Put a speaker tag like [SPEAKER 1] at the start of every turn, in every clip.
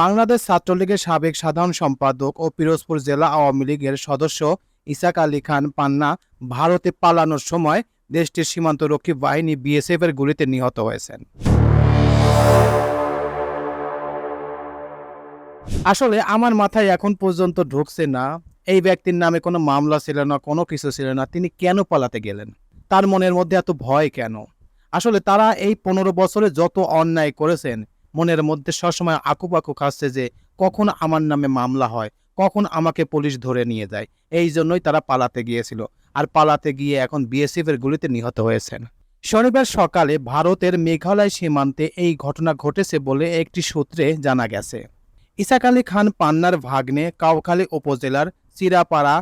[SPEAKER 1] বাংলাদেশ ছাত্রলীগের সাবেক সাধারণ সম্পাদক ও পিরোজপুর জেলা আওয়ামী লীগের সদস্য ইসাক আলী খান পান্না ভারতে পালানোর সময় দেশটির সীমান্তরক্ষী বাহিনী বিএসএফের গুলিতে নিহত হয়েছেন
[SPEAKER 2] আসলে আমার মাথায় এখন পর্যন্ত ঢুকছে না এই ব্যক্তির নামে কোনো মামলা ছিল না কোনো কিছু ছিল না তিনি কেন পালাতে গেলেন তার মনের মধ্যে এত ভয় কেন আসলে তারা এই পনেরো বছরে যত অন্যায় করেছেন মনের মধ্যে সবসময় আকুপাকু খাচ্ছে যে কখন আমার নামে মামলা হয় কখন আমাকে পুলিশ ধরে নিয়ে যায় এই জন্যই তারা পালাতে গিয়েছিল আর পালাতে গিয়ে এখন বিএসএফের গুলিতে নিহত হয়েছেন
[SPEAKER 1] শনিবার সকালে ভারতের মেঘালয় সীমান্তে এই ঘটনা ঘটেছে বলে একটি সূত্রে জানা গেছে ইসাক আলী খান পান্নার ভাগ্নে কাউখালী উপজেলার চিরাপাড়া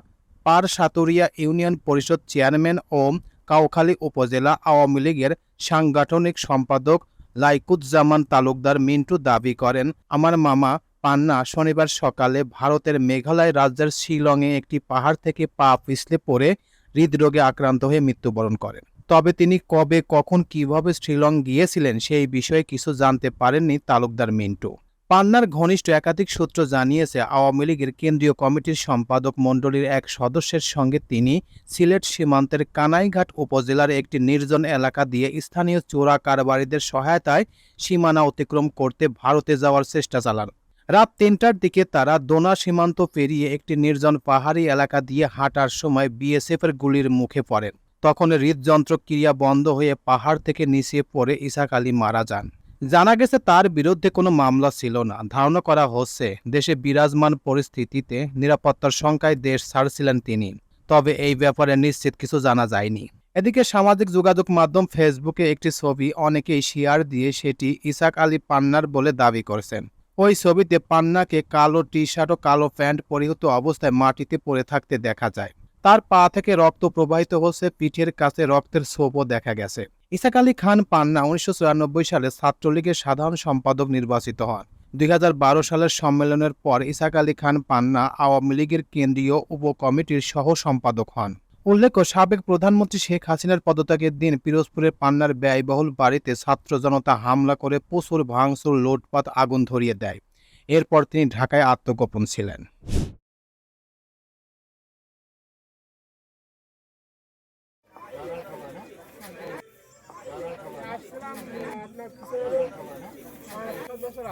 [SPEAKER 1] পারসাতুরিয়া ইউনিয়ন পরিষদ চেয়ারম্যান ও কাউখালী উপজেলা আওয়ামী লীগের সাংগঠনিক সম্পাদক লাইকুজ্জামান তালুকদার মিন্টু দাবি করেন আমার মামা পান্না শনিবার সকালে ভারতের মেঘালয় রাজ্যের শিলংয়ে একটি পাহাড় থেকে পা পিছলে পড়ে হৃদরোগে আক্রান্ত হয়ে মৃত্যুবরণ করেন তবে তিনি কবে কখন কিভাবে শ্রীলং গিয়েছিলেন সেই বিষয়ে কিছু জানতে পারেননি তালুকদার মিন্টু পান্নার ঘনিষ্ঠ একাধিক সূত্র জানিয়েছে আওয়ামী লীগের কেন্দ্রীয় কমিটির সম্পাদক মণ্ডলীর এক সদস্যের সঙ্গে তিনি সিলেট সীমান্তের কানাইঘাট উপজেলার একটি নির্জন এলাকা দিয়ে স্থানীয় চোরা কারবারিদের সহায়তায় সীমানা অতিক্রম করতে ভারতে যাওয়ার চেষ্টা চালান রাত তিনটার দিকে তারা দোনা সীমান্ত পেরিয়ে একটি নির্জন পাহাড়ি এলাকা দিয়ে হাঁটার সময় বিএসএফের গুলির মুখে পড়েন তখন হৃদযন্ত্র ক্রিয়া বন্ধ হয়ে পাহাড় থেকে নিচে পড়ে ইসাক আলী মারা যান জানা গেছে তার বিরুদ্ধে কোনো মামলা ছিল না ধারণা করা হচ্ছে দেশে বিরাজমান পরিস্থিতিতে নিরাপত্তার সংখ্যায় দেশ ছাড়ছিলেন তিনি তবে এই ব্যাপারে নিশ্চিত কিছু জানা যায়নি এদিকে সামাজিক যোগাযোগ মাধ্যম ফেসবুকে একটি ছবি অনেকেই শেয়ার দিয়ে সেটি ইসাক আলী পান্নার বলে দাবি করছেন ওই ছবিতে পান্নাকে কালো টি শার্ট ও কালো প্যান্ট পরিহিত অবস্থায় মাটিতে পড়ে থাকতে দেখা যায় তার পা থেকে রক্ত প্রবাহিত হচ্ছে পিঠের কাছে রক্তের ছোপও দেখা গেছে ইসাক আলী খান পান্না উনিশশো সালে ছাত্রলীগের সাধারণ সম্পাদক নির্বাচিত হন দুই সালের সম্মেলনের পর ইসাক আলী খান পান্না আওয়ামী লীগের কেন্দ্রীয় উপকমিটির সহ সম্পাদক হন উল্লেখ্য সাবেক প্রধানমন্ত্রী শেখ হাসিনার পদত্যাগের দিন পিরোজপুরের পান্নার ব্যয়বহুল বাড়িতে ছাত্র জনতা হামলা করে প্রচুর ভাঙচুর লোটপাত আগুন ধরিয়ে দেয় এরপর তিনি ঢাকায় আত্মগোপন ছিলেন আপনার বছর